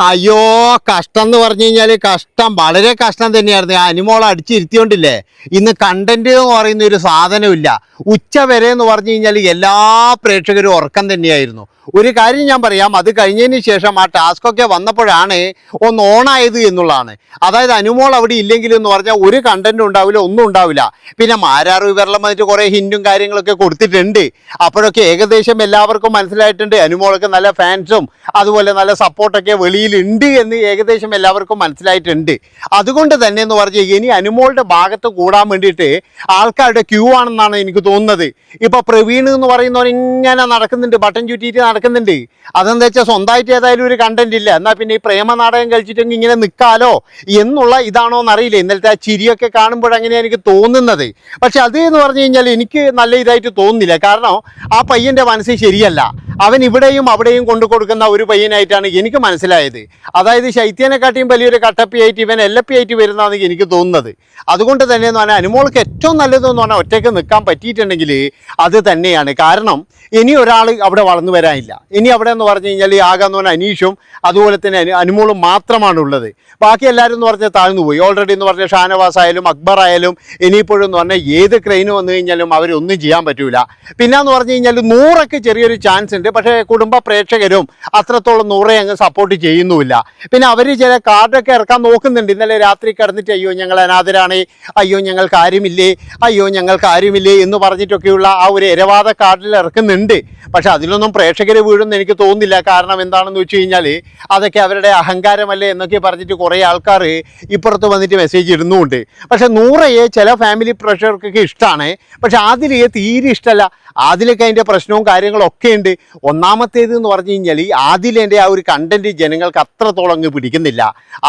അയ്യോ കഷ്ടം എന്ന് പറഞ്ഞു കഴിഞ്ഞാൽ കഷ്ടം. വളരെ കഷ്ടം തന്നെയായിരുന്നു. അനിമോൾ അടിച്ചിരുത്തിയോണ്ടില്ലേ? ഇന്ന് കണ്ടന്റ് എന്ന് പറയുന്ന ഒരു സാധനമില്ല. ഉച്ച വരെ എന്ന് പറഞ്ഞു കഴിഞ്ഞാൽ എല്ലാ പ്രേക്ഷകരും ഉറക്കം തന്നെയായിരുന്നു. ഒരു കാര്യം ഞാൻ പറയാം അത് കഴിഞ്ഞതിന് ശേഷം ആ ടാസ്ക് ഒക്കെ വന്നപ്പോഴാണ് ഒന്ന് ഓണായത് എന്നുള്ളതാണ്. അതായത് അനുമോൾ അവിടെ ഇല്ലെങ്കിൽ എന്ന് പറഞ്ഞാൽ ഒരു കണ്ടന്റും ഉണ്ടാവില്ല ഒന്നും ഉണ്ടാവില്ല. പിന്നെ മാരാറ് വിവരണം വന്നിട്ട് കുറേ ഹിന്റും കാര്യങ്ങളൊക്കെ കൊടുത്തിട്ടുണ്ട്. അപ്പോഴൊക്കെ ഏകദേശം എല്ലാവർക്കും മനസ്സിലായിട്ടുണ്ട്. അനുമോളൊക്കെ നല്ല ഫാൻസും അതുപോലെ നല്ല സപ്പോർട്ടൊക്കെ വെളിയിലുണ്ട് എന്ന് ഏകദേശം എല്ലാവർക്കും മനസ്സിലായിട്ടുണ്ട്. അതുകൊണ്ട് തന്നെ എന്ന് പറഞ്ഞാൽ ഇനി അനുമോളുടെ ഭാഗത്ത് കൂടാൻ വേണ്ടിയിട്ട് ആൾക്കാരുടെ ക്യൂ ആണെന്നാണ് എനിക്ക് തോന്നുന്നത്. ഇപ്പൊ പ്രവീൺ എന്ന് പറയുന്നവൻ ഇങ്ങനെ നടക്കുന്നുണ്ട് ബട്ടൺ ചുറ്റിയിട്ട് നടക്കുന്നുണ്ട്. അതെന്താ വെച്ചാൽ സ്വന്തമായിട്ട് ഏതായാലും ഒരു കണ്ടന്റ് ഇല്ല. എന്നാൽ പിന്നെ ഈ പ്രേമ നാടകം കളിച്ചിട്ടെങ്കിൽ ഇങ്ങനെ നിൽക്കാലോ എന്നുള്ള ഇതാണോ എന്നറിയില്ല ഇന്നലത്തെ ആ ചിരിയൊക്കെ കാണുമ്പോൾ അങ്ങനെയാണ് എനിക്ക് തോന്നുന്നത്. പക്ഷെ അത് എന്ന് പറഞ്ഞു കഴിഞ്ഞാൽ എനിക്ക് നല്ല ഇതായിട്ട് തോന്നുന്നില്ല. കാരണം ആ പയ്യന്റെ മനസ്സ് ശരിയല്ല. അവൻ ഇവിടെയും അവിടെയും കൊണ്ടു കൊടുക്കുന്ന ഒരു പയ്യനായിട്ടാണ് എനിക്ക് മനസ്സിലായത്. അതായത് ശൈത്യനെക്കാട്ടിയും വലിയൊരു കട്ടപ്പിയായിട്ട് ഇവൻ എല്ലപ്പിയായിട്ട് വരുന്നതാണ് എനിക്ക് തോന്നുന്നത്. അതുകൊണ്ട് തന്നെ എന്ന് പറഞ്ഞാൽ അനുമോൾക്ക് ഏറ്റവും നല്ലതെന്ന് പറഞ്ഞാൽ ഒറ്റയ്ക്ക് നിൽക്കാൻ പറ്റിയിട്ടുണ്ടെങ്കിൽ അത് തന്നെയാണ്. കാരണം ഇനി ഒരാൾ അവിടെ വളർന്നു വരാനില്ല. ഇനി അവിടെ എന്ന് പറഞ്ഞു കഴിഞ്ഞാൽ ഈ ആകാന്ന് പറഞ്ഞാൽ അനീഷും അതുപോലെ തന്നെ അനു അനുമോളും മാത്രമാണ് ഉള്ളത് ബാക്കി എല്ലാവരും എന്ന് പറഞ്ഞാൽ താഴ്ന്നു പോയി. ഓൾറെഡി എന്ന് പറഞ്ഞാൽ ഷാനവാസ് ആയാലും അക്ബർ ആയാലും ഇനിയിപ്പോഴും എന്ന് പറഞ്ഞാൽ ഏത് ക്രെയിൻ വന്നു കഴിഞ്ഞാലും അവരൊന്നും ചെയ്യാൻ പറ്റൂല. പിന്നെ എന്ന് പറഞ്ഞു കഴിഞ്ഞാൽ നൂറൊക്കെ ചെറിയൊരു ചാൻസ് ഉണ്ട്. പക്ഷേ കുടുംബ പ്രേക്ഷകരും അത്രത്തോളം നൂറെ അങ്ങ് സപ്പോർട്ട് ചെയ്യുന്നുമില്ല. പിന്നെ അവർ ചില കാർഡൊക്കെ ഇറക്കാൻ നോക്കുന്നുണ്ട്. ഇന്നലെ രാത്രി കിടന്നിട്ട് അയ്യോ ഞങ്ങൾ അനാഥരാണ്. അയ്യോ ഞങ്ങൾക്ക് ആരുമില്ലേ? അയ്യോ ഞങ്ങൾക്ക് ആരുമില്ലേ? എന്ന് പറഞ്ഞിട്ടൊക്കെയുള്ള ആ ഒരു ഇരവാദ കാർഡിൽ ഇറക്കുന്നുണ്ട്. പക്ഷെ അതിലൊന്നും പ്രേക്ഷകർ വീഴുമെന്ന് എനിക്ക് തോന്നുന്നില്ല. കാരണം എന്താണെന്ന് വെച്ച് കഴിഞ്ഞാൽ അതൊക്കെ അവരുടെ അഹങ്കാരമല്ലേ എന്നൊക്കെ പറഞ്ഞിട്ട് കുറേ ആൾക്കാർ ഇപ്പുറത്ത് വന്നിട്ട് മെസ്സേജ് ഇടുന്നുമുണ്ട് പക്ഷെ നൂറയെ ചില ഫാമിലി പ്രഷർക്കൊക്കെ ഇഷ്ടമാണ് പക്ഷെ ആദിലയെ തീരെ ഇഷ്ടമല്ല ആദിലൊക്കെ അതിന്റെ പ്രശ്നവും കാര്യങ്ങളും ഒക്കെ ഉണ്ട്. ഒന്നാമത്തേത് എന്ന് പറഞ്ഞു കഴിഞ്ഞാൽ ആദിലേന്റെ ആ ഒരു കണ്ടന്റ് ജനങ്ങൾക്ക് അത്രത്തോളം അങ്ങ് പിടിക്കുന്നില്ല.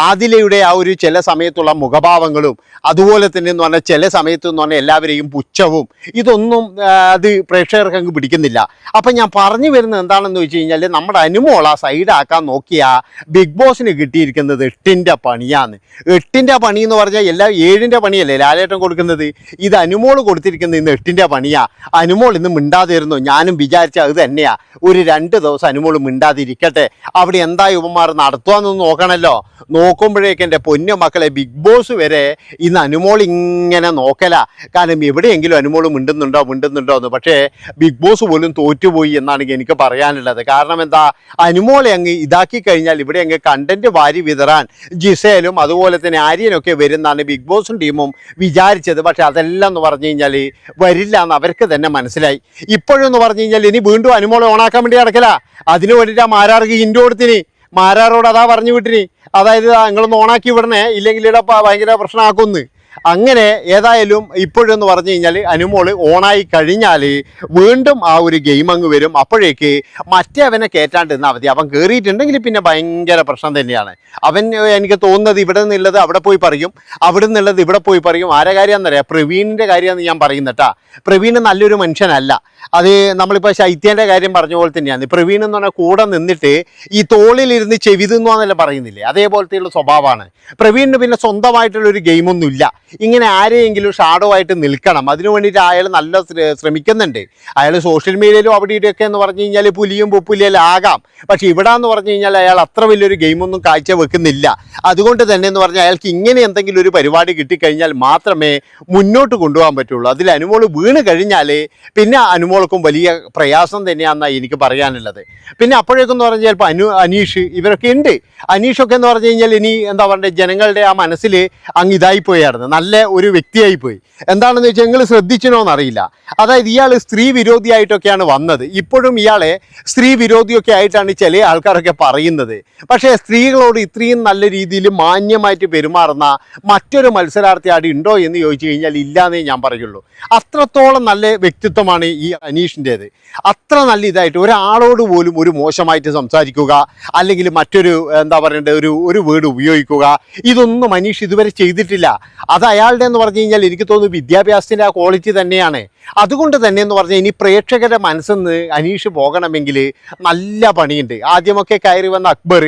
ആദിലയുടെ ആ ഒരു ചില സമയത്തുള്ള മുഖഭാവങ്ങളും അതുപോലെ തന്നെ എന്ന് പറഞ്ഞാൽ ചില സമയത്ത് എന്ന് പറഞ്ഞാൽ എല്ലാവരെയും പുച്ഛവും ഇതൊന്നും അത് പ്രേക്ഷകർക്ക് അങ്ങ് പിടിക്കുന്നില്ല. അപ്പം ഞാൻ പറഞ്ഞു വരുന്നത് എന്താണെന്ന് വെച്ച് കഴിഞ്ഞാൽ നമ്മുടെ അനുമോള സൈഡാക്കാൻ നോക്കിയ ബിഗ് ബോസിന് കിട്ടിയിരിക്കുന്നത് എട്ടിന്റെ പണിയാണ്. എട്ടിന്റെ പണി എന്ന് പറഞ്ഞാൽ എല്ലാ ഏഴിന്റെ പണിയല്ലേ ലാലേട്ടൻ കൊടുക്കുന്നത്? ഇത് അനുമോൾ കൊടുത്തിരിക്കുന്നത് ഇന്ന് എട്ടിന്റെ പണിയാ. അനുമോൾ ഇന്ന് മിണ്ടാതിരുന്നു. ഞാനും വിചാരിച്ച അത് തന്നെയാണ് ഒരു രണ്ട് ദിവസം അനുമോൾ മിണ്ടാതിരിക്കട്ടെ. അവിടെ എന്താ യുവമാർ നടത്തുവാന്നൊന്ന് നോക്കണമല്ലോ നോക്കുമ്പോഴേക്ക് എന്റെ പൊന്നു മക്കളെ ബിഗ് ബോസ് വരെ ഇന്ന് അനുമോൾ ഇങ്ങനെ നോക്കല. കാരണം എവിടെയെങ്കിലും അനുമോൾ മിണ്ടുന്നുണ്ടോ മിണ്ടുന്നുണ്ടോ എന്ന് പക്ഷേ ബിഗ് ബോസ് പോലും തോറ്റുപോയി എന്നാണ് എനിക്ക് പറയാനുള്ളത്. കാരണം എന്താ? അനുമോളെ അങ്ങ് ഇതാക്കി കഴിഞ്ഞാൽ ഇവിടെ അങ്ങ് കണ്ടന്റ് വാരി വിതറാൻ ജിസേലും അതുപോലെ തന്നെ ആര്യനൊക്കെ വരുന്നാണ് ബിഗ് ബോസും ടീമും വിചാരിച്ചത്. പക്ഷെ അതെല്ലാം എന്ന് പറഞ്ഞു കഴിഞ്ഞാൽ വരില്ല എന്ന് അവർക്ക് തന്നെ മനസ്സിലായി. ഇപ്പോഴും എന്ന് പറഞ്ഞു കഴിഞ്ഞാൽ ഇനി വീണ്ടും അനുമോളെ ഓണാക്കാൻ വേണ്ടി നടക്കില്ല അതിന് വേണ്ടിയിട്ട് ആ മാരാർക്ക് ഹിൻഡ് കൊടുത്തിന് മാരാറോട് അതാ പറഞ്ഞു വിട്ടിനി. അതായത് നിങ്ങളൊന്ന് ഓണാക്കി വിടണേ. ഇല്ലെങ്കിൽ ഇവിടെ ഭയങ്കര പ്രശ്നമാക്കുമെന്ന് അങ്ങനെ ഏതായാലും ഇപ്പോഴെന്ന് പറഞ്ഞു കഴിഞ്ഞാൽ അനുമോൾ ഓണായി കഴിഞ്ഞാൽ വീണ്ടും ആ ഒരു ഗെയിം അങ്ങ് വരും. അപ്പോഴേക്ക് മറ്റേ അവനെ കയറ്റാണ്ട് നിന്നാൽ മതി. അവൻ കയറിയിട്ടുണ്ടെങ്കിൽ പിന്നെ ഭയങ്കര പ്രശ്നം തന്നെയാണ്. അവൻ എനിക്ക് തോന്നുന്നത് ഇവിടെ നിന്നുള്ളത് അവിടെ പോയി പറയും. അവിടെ നിന്നുള്ളത് ഇവിടെ പോയി പറയും. ആരെ കാര്യമെന്നറിയാം. പ്രവീണിന്റെ കാര്യമാണ് ഞാൻ പറയുന്നട്ടാ പ്രവീൺ നല്ലൊരു മനുഷ്യനല്ല. അത് നമ്മളിപ്പോൾ ശൈത്യന്റെ കാര്യം പറഞ്ഞ പോലെ തന്നെയാണ്. പ്രവീൺ എന്ന് പറഞ്ഞാൽ കൂടെ നിന്നിട്ട് ഈ തോളിലിരുന്ന് ചെവിതുന്നല്ല പറയുന്നില്ലേ? അതേപോലത്തെയുള്ള സ്വഭാവമാണ്. പ്രവീണിന് പിന്നെ സ്വന്തമായിട്ടുള്ള ഒരു ഗെയിമൊന്നുമില്ല ഇങ്ങനെ ആരെയെങ്കിലും ഷാഡോ ആയിട്ട് നിൽക്കണം. അതിനു വേണ്ടിയിട്ട് അയാൾ നല്ല ശ്ര- ശ്രമിക്കുന്നുണ്ട്. അയാൾ സോഷ്യൽ മീഡിയയിലും അവിടെ ഇവിടെയൊക്കെ എന്ന് പറഞ്ഞു കഴിഞ്ഞാൽ പുലിയും പുപ്പുലിയെല്ലാം ആകാം. പക്ഷേ ഇവിടെ എന്ന് പറഞ്ഞു കഴിഞ്ഞാൽ അയാൾ അത്ര വലിയൊരു ഗെയിമൊന്നും കാഴ്ച വെക്കുന്നില്ല അതുകൊണ്ട് തന്നെ എന്ന് പറഞ്ഞാൽ അയാൾക്ക് ഇങ്ങനെ എന്തെങ്കിലും ഒരു പരിപാടി കിട്ടിക്കഴിഞ്ഞാൽ മാത്രമേ മുന്നോട്ട് കൊണ്ടുപോകാൻ പറ്റുള്ളൂ. അതിൽ അനുമോൾ വീണ് കഴിഞ്ഞാൽ പിന്നെ അനുമോൾക്കും വലിയ പ്രയാസം തന്നെയാണെന്നാണ് എനിക്ക് പറയാനുള്ളത്. പിന്നെ അപ്പോഴേക്കും എന്ന് പറഞ്ഞാൽ ചിലപ്പോൾ അനു അനീഷ് ഇവരൊക്കെ ഉണ്ട്. അനീഷൊക്കെ എന്ന് പറഞ്ഞു കഴിഞ്ഞാൽ ഇനി എന്താ പറയുക ജനങ്ങളുടെ ആ മനസ്സിൽ അങ്ങ് ഇതായി പോയായിരുന്നു നല്ല ഒരു വ്യക്തിയായി പോയി എന്താണെന്ന് വെച്ചാൽ നിങ്ങൾ ശ്രദ്ധിച്ചിനോ എന്നറിയില്ല അതായത് ഇയാൾ സ്ത്രീ വിരോധിയായിട്ടൊക്കെയാണ് വന്നത്. ഇപ്പോഴും ഇയാളെ സ്ത്രീ വിരോധിയൊക്കെ ആയിട്ടാണ് ചില ആൾക്കാരൊക്കെ പറയുന്നത്. പക്ഷേ സ്ത്രീകളോട് ഇത്രയും നല്ല രീതിയിൽ മാന്യമായിട്ട് പെരുമാറുന്ന മറ്റൊരു മത്സരാർത്ഥി അവിടെ ഉണ്ടോ എന്ന് ചോദിച്ചു കഴിഞ്ഞാൽ ഇല്ലാന്നേ ഞാൻ പറയുള്ളൂ. അത്രത്തോളം നല്ല വ്യക്തിത്വമാണ് ഈ അനീഷിന്റേത് അത്ര നല്ല ഇതായിട്ട് ഒരാളോട് പോലും ഒരു മോശമായിട്ട് സംസാരിക്കുക അല്ലെങ്കിൽ മറ്റൊരു എന്താ പറയേണ്ടത് ഒരു ഒരു വേർഡ് ഉപയോഗിക്കുക ഇതൊന്നും അനീഷ് ഇതുവരെ ചെയ്തിട്ടില്ല. അത് അയാളുടെ എന്ന് പറഞ്ഞു കഴിഞ്ഞാൽ എനിക്ക് തോന്നുന്നു വിദ്യാഭ്യാസത്തിന്റെ ആ ക്വാളിറ്റി തന്നെയാണ്. അതുകൊണ്ട് തന്നെ എന്ന് പറഞ്ഞാൽ ഇനി പ്രേക്ഷകരുടെ മനസ്സിന്ന് അനീഷ് പോകണമെങ്കിൽ നല്ല പണിയുണ്ട്. ആദ്യമൊക്കെ കയറി വന്ന അക്ബർ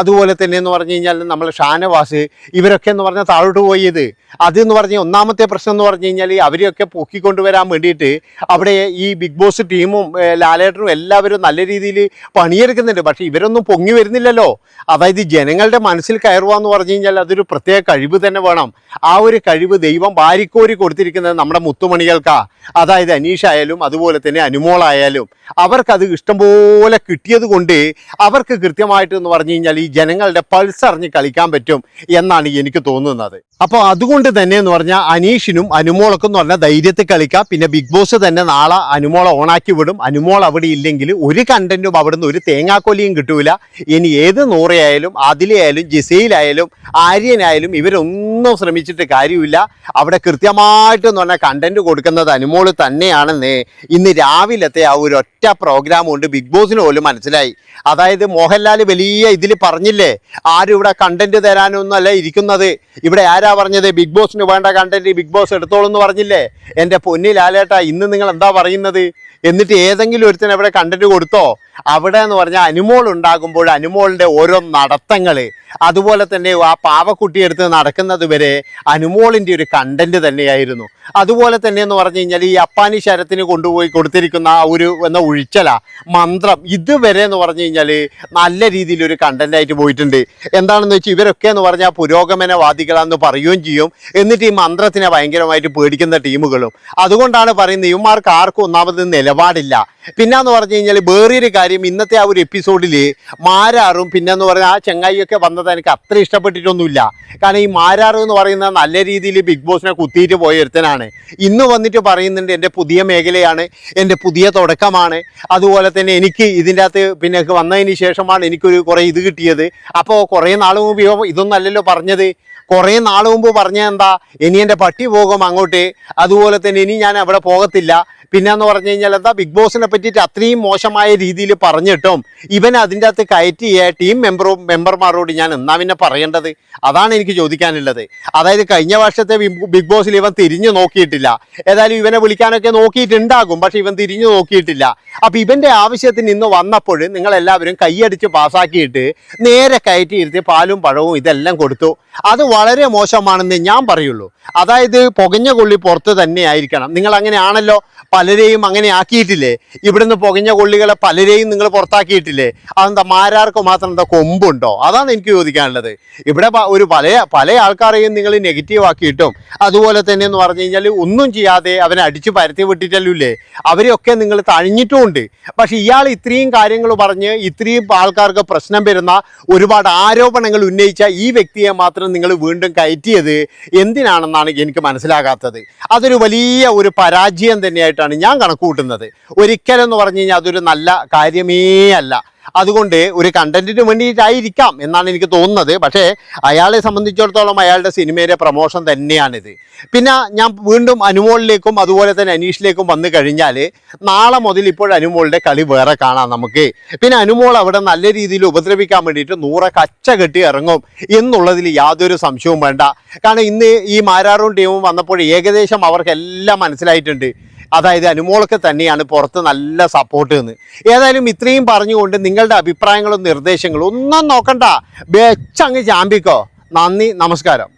അതുപോലെ തന്നെ എന്ന് പറഞ്ഞു കഴിഞ്ഞാൽ നമ്മൾ ഷാനവാസ് ഇവരൊക്കെ എന്ന് പറഞ്ഞാൽ താഴോട്ട് പോയത്. അതെന്ന് പറഞ്ഞാൽ ഒന്നാമത്തെ പ്രശ്നം എന്ന് പറഞ്ഞു കഴിഞ്ഞാൽ അവരെയൊക്കെ പൊക്കിക്കൊണ്ടുവരാൻ വേണ്ടിയിട്ട് അവിടെ ഈ ബിഗ് ബോസ് ടീമും ലാലേട്ടനും എല്ലാവരും നല്ല രീതിയിൽ പണിയെടുക്കുന്നുണ്ട്. പക്ഷേ ഇവരൊന്നും പൊങ്ങി വരുന്നില്ലല്ലോ. അതായത് ജനങ്ങളുടെ മനസ്സിൽ കയറുക എന്ന് പറഞ്ഞു കഴിഞ്ഞാൽ അതൊരു പ്രത്യേക കഴിവ് തന്നെ വേണം. ആ ഒരു കഴിവ് ദൈവം വാരിക്കോരി കൊടുത്തിരിക്കുന്നത് നമ്മുടെ മുത്തുമണികൾക്കാ. അതായത് അനീഷ് ആയാലും അതുപോലെ തന്നെ അനുമോളായാലും അവർക്കത് ഇഷ്ടംപോലെ കിട്ടിയത് കൊണ്ട് അവർക്ക് കൃത്യമായിട്ട് എന്ന് പറഞ്ഞു കഴിഞ്ഞാൽ ഈ ജനങ്ങളുടെ പൾസ് അറിഞ്ഞ് കളിക്കാൻ പറ്റും എന്നാണ് എനിക്ക് തോന്നുന്നത്. അപ്പോൾ അതുകൊണ്ട് തന്നെ എന്ന് പറഞ്ഞാൽ അനീഷിനും അനുമോളൊക്കെ എന്ന് പറഞ്ഞാൽ ധൈര്യത്തിൽ കളിക്കാം. പിന്നെ ബിഗ് ബോസ് തന്നെ നാളെ അനുമോളെ ഓണാക്കി വിടും. അനുമോൾ അവിടെ ഇല്ലെങ്കിൽ ഒരു കണ്ടന്റും അവിടുന്ന് ഒരു തേങ്ങാക്കൊലിയും കിട്ടൂല. ഇനി ഏത് നൂറയായാലും അതിലെയായാലും ജിസയിലായാലും ആര്യനായാലും ഇവരൊന്നും ശ്രമിച്ചിട്ട് കാര്യമില്ല. അവിടെ കൃത്യമായിട്ട് എന്ന് പറഞ്ഞാൽ കണ്ടന്റ് കൊടുക്കുന്നത് അനുമോൾ തന്നെയാണെന്ന്. ഇന്ന് രാവിലത്തെ ആ ഒരു ഒറ്റ പ്രോഗ്രാം കൊണ്ട് ബിഗ് ബോസിന് പോലും മനസ്സിലായി. അതായത് മോഹൻലാൽ വലിയ ഇതിൽ പറഞ്ഞില്ലേ ആരും ഇവിടെ കണ്ടന്റ് തരാനൊന്നുമല്ല ഇരിക്കുന്നത്. ഇവിടെ ആരാ പറഞ്ഞത്? ബിഗ് ബോസിന് വേണ്ട കണ്ടന്റ് ബിഗ് ബോസ് എടുത്തോളൂ എന്ന് പറഞ്ഞില്ലേ? എന്റെ പൊന്നി ലാലേട്ടാ ഇന്ന് നിങ്ങൾ എന്താ പറയുന്നത്? എന്നിട്ട് ഏതെങ്കിലും ഒരുത്തിന് അവിടെ കണ്ടന്റ് കൊടുത്തോ? അവിടെ എന്ന് പറഞ്ഞാൽ അനുമോൾ ഉണ്ടാകുമ്പോൾ അനുമോളിന്റെ ഓരോ നടത്തങ്ങൾ അതുപോലെ തന്നെ ആ പാവക്കുട്ടി എടുത്ത് നടക്കുന്നത് വരെ അനുമോളിന്റെ ഒരു കണ്ടന്റ് തന്നെയായിരുന്നു. അതുപോലെ തന്നെ എന്ന് പറഞ്ഞു കഴിഞ്ഞാൽ ഈ അപ്പാനി ശരത്തിന് കൊണ്ടുപോയി കൊടുത്തിരിക്കുന്ന ആ ഒരു എന്ന ഒഴിച്ചല മന്ത്രം ഇതുവരെ എന്ന് പറഞ്ഞു കഴിഞ്ഞാൽ നല്ല രീതിയിൽ ഒരു കണ്ടന്റായിട്ട് പോയിട്ടുണ്ട്. എന്താണെന്ന് വെച്ചാൽ ഇവരൊക്കെ എന്ന് പറഞ്ഞാൽ പുരോഗമനവാദികളാന്ന് പറയുകയും ചെയ്യും. എന്നിട്ട് ഈ മന്ത്രത്തിനെ ഭയങ്കരമായിട്ട് പേടിക്കുന്ന ടീമുകളും. അതുകൊണ്ടാണ് പറയുന്നത് ഇവന്മാർക്ക് ആർക്കും ഒന്നാമത് നിലപാടില്ല. പിന്നെന്ന് പറഞ്ഞു കഴിഞ്ഞാൽ വേറൊരു കാര്യം ഇന്നത്തെ ആ ഒരു എപ്പിസോഡിൽ മാരാറും പിന്നെന്ന് പറഞ്ഞാൽ ആ ചെങ്ങായിയൊക്കെ വന്നത് എനിക്ക് അത്ര ഇഷ്ടപ്പെട്ടിട്ടൊന്നുമില്ല. കാരണം ഈ മാരാറ് എന്ന് പറയുന്നത് നല്ല രീതിയിൽ ബിഗ് ബോസിനെ കുത്തിയിട്ട് പോയ ഒരുത്തനാണ്. ഇന്ന് വന്നിട്ട് പറയുന്നുണ്ട് എന്റെ പുതിയ മേഖലയാണ് എന്റെ പുതിയ തുടക്കമാണ്. അതുപോലെ തന്നെ എനിക്ക് ഇതിന്റെ അകത്ത് പിന്നെ വന്നതിന് ശേഷമാണ് എനിക്കൊരു കുറേ ഇത് കിട്ടിയത്. അപ്പോൾ കുറേ നാൾ മുമ്പ് ഇതൊന്നും അല്ലല്ലോ പറഞ്ഞത്. കുറേ നാൾ മുമ്പ് പറഞ്ഞ എന്താ ഇനി എന്റെ പട്ടി പോകും അങ്ങോട്ട്. അതുപോലെ തന്നെ ഇനി ഞാൻ അവിടെ പോകത്തില്ല. പിന്നെ എന്ന് പറഞ്ഞു കഴിഞ്ഞാൽ എന്താ ബിഗ് ബോസിനെ പറ്റിയിട്ട് അത്രയും മോശമായ രീതിയിൽ പറഞ്ഞിട്ടും ഇവൻ അതിന്റെ അകത്ത് കയറ്റിയ ടീം മെമ്പറും മെമ്പർമാരോട് ഞാൻ എന്നാ പിന്നെ പറയേണ്ടത്? അതാണ് എനിക്ക് ചോദിക്കാനുള്ളത്. അതായത് കഴിഞ്ഞ വർഷത്തെ ബിഗ് ബോസിൽ ഇവൻ തിരിഞ്ഞു നോക്കിയിട്ടില്ല. ഏതായാലും ഇവനെ വിളിക്കാനൊക്കെ നോക്കിയിട്ടുണ്ടാകും പക്ഷെ ഇവൻ തിരിഞ്ഞു നോക്കിയിട്ടില്ല. അപ്പം ഇവന്റെ ആവശ്യത്തിന് ഇന്ന് വന്നപ്പോൾ നിങ്ങളെല്ലാവരും കൈയടിച്ച് പാസ്സാക്കിയിട്ട് നേരെ കയറ്റി ഇരുത്തി പാലും പഴവും ഇതെല്ലാം കൊടുത്തു. അത് വളരെ മോശമാണെന്ന് ഞാൻ പറയുള്ളൂ. അതായത് പുകഞ്ഞ കൊള്ളി പുറത്ത് തന്നെ ആയിരിക്കണം. നിങ്ങൾ അങ്ങനെയാണല്ലോ പലരെയും അങ്ങനെ ആക്കിയിട്ടില്ലേ? ഇവിടുന്ന് പുകഞ്ഞ കൊള്ളികളെ പലരെയും നിങ്ങൾ പുറത്താക്കിയിട്ടില്ലേ? അതെന്താ മാരാർക്ക് മാത്രം എന്താ കൊമ്പുണ്ടോ? അതാണ് എനിക്ക് ചോദിക്കാനുള്ളത്. ഇവിടെ ഒരു പല പല ആൾക്കാരെയും നിങ്ങൾ നെഗറ്റീവ് ആക്കിയിട്ടും അതുപോലെ തന്നെ എന്ന് പറഞ്ഞു കഴിഞ്ഞാൽ ഒന്നും ചെയ്യാതെ അവനെ അടിച്ചു പരത്തി വിട്ടിട്ടല്ലേ അവരെയൊക്കെ നിങ്ങൾ തഴിഞ്ഞിട്ടുമുണ്ട്. പക്ഷെ ഇയാൾ ഇത്രയും കാര്യങ്ങൾ പറഞ്ഞ് ഇത്രയും ആൾക്കാർക്ക് പ്രശ്നം വരുന്ന ഒരുപാട് ആരോപണങ്ങൾ ഉന്നയിച്ച ഈ വ്യക്തിയെ മാത്രം നിങ്ങൾ വീണ്ടും കയറ്റിയത് എന്തിനാണെന്നാണ് എനിക്ക് മനസ്സിലാകാത്തത്. അതൊരു വലിയ ഒരു പരാജയം തന്നെയായിട്ടാണ് ഞാൻ കണക്ക് കൂട്ടുന്നത് ഒരിക്കലെന്ന് പറഞ്ഞു കഴിഞ്ഞാൽ അതൊരു നല്ല കാര്യമേ അല്ല. അതുകൊണ്ട് ഒരു കണ്ടന്റിന് വേണ്ടിയിട്ടായിരിക്കാം എന്നാണ് എനിക്ക് തോന്നുന്നത്. പക്ഷേ അയാളെ സംബന്ധിച്ചിടത്തോളം അയാളുടെ സിനിമയിലെ പ്രമോഷൻ തന്നെയാണിത്. പിന്നെ ഞാൻ വീണ്ടും അനുമോളിലേക്കും അതുപോലെ തന്നെ അനീഷിലേക്കും വന്നു കഴിഞ്ഞാൽ നാളെ മുതൽ ഇപ്പോൾ അനുമോളുടെ കളി വേറെ കാണാം നമുക്ക്. പിന്നെ അനുമോൾ അവിടെ നല്ല രീതിയിൽ ഉപദ്രവിക്കാൻ വേണ്ടിയിട്ട് നൂറെ കച്ച കെട്ടി ഇറങ്ങും എന്നുള്ളതിൽ യാതൊരു സംശയവും വേണ്ട. കാരണം ഇന്ന് ഈ മാരാറും ടീമും വന്നപ്പോൾ ഏകദേശം അവർക്കെല്ലാം മനസ്സിലായിട്ടുണ്ട്. അതായത് അനുമോളൊക്കെ തന്നെയാണ് പുറത്ത് നല്ല സപ്പോർട്ട് എന്ന് ഏതായാലും ഇത്രയും പറഞ്ഞുകൊണ്ട് നിങ്ങളുടെ അഭിപ്രായങ്ങളും നിർദ്ദേശങ്ങളും ഒന്നും നോക്കണ്ട. ബെച്ചങ്ങ് ചാമ്പിക്കോ നന്ദി നമസ്കാരം.